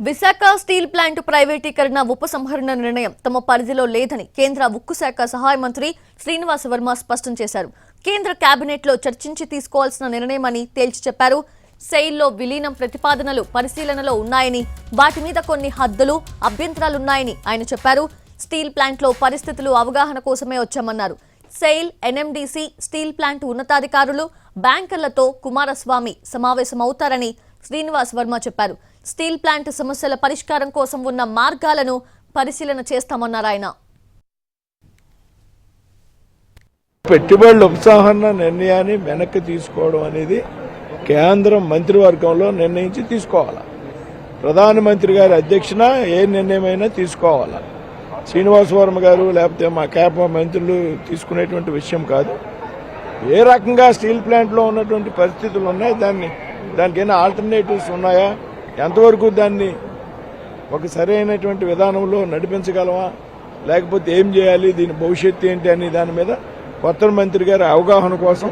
Visakha steel plant ప్రైవేటీకరణ ఉపసంహరణ నిర్ణయం తమ పరిధిలో లేదని కేంద్ర ఉక్కు శాఖ సహాయ మంత్రి శ్రీనివాస వర్మ స్పష్టం చేశారు. కేంద్ర కేబినెట్లో చర్చించి తీసుకోవాల్సిన నిర్ణయమని తేల్చి చెప్పారు. సెయిల్లో విలీనం ప్రతిపాదనలు పరిశీలనలో ఉన్నాయని వాటి మీద కొన్ని హద్దులు అభ్యంతరాలున్నాయని ఆయన చెప్పారు. స్టీల్ ప్లాంట్లో పరిస్థితులు అవగాహన కోసమే వచ్చామన్నారు. సెయిల్ ఎన్ఎండిసి స్టీల్ ప్లాంట్ ఉన్నతాధికారులు బ్యాంకర్లతో కుమారస్వామి సమావేశమవుతారని శ్రీనివాస్ వర్మ చెప్పారు. స్టీల్ ప్లాంట్ సమస్యల పరిష్కారం కోసం ఉన్న మార్గాలను పరిశీలన చేస్తామన్నారు ఆయన. పెట్టుబడుల ఉపసంహరణ నిర్ణయాన్ని వెనక్కి తీసుకోవడం అనేది కేంద్రం మంత్రివర్గంలో నిర్ణయించి తీసుకోవాలి? ప్రధానమంత్రి గారి అధ్యక్షన ఏ నిర్ణయమైనా తీసుకోవాలి? శ్రీనివాస వర్మ గారు లేకపోతే మా క్యాబ్ మంత్రులు తీసుకునేటువంటి విషయం కాదు. ఏ రకంగా స్టీల్ ప్లాంట్లో ఉన్నటువంటి పరిస్థితులు ఉన్నాయి దాన్ని దానికి ఏమైనా ఆల్టర్నేటివ్స్ ఉన్నాయా? ఎంతవరకు దాన్ని ఒక సరైనటువంటి విధానంలో నడిపించగలమా? లేకపోతే ఏం చేయాలి? దీని భవిష్యత్తు ఏంటి అనే దాని మీద కొత్త మంత్రి గారి అవగాహన కోసం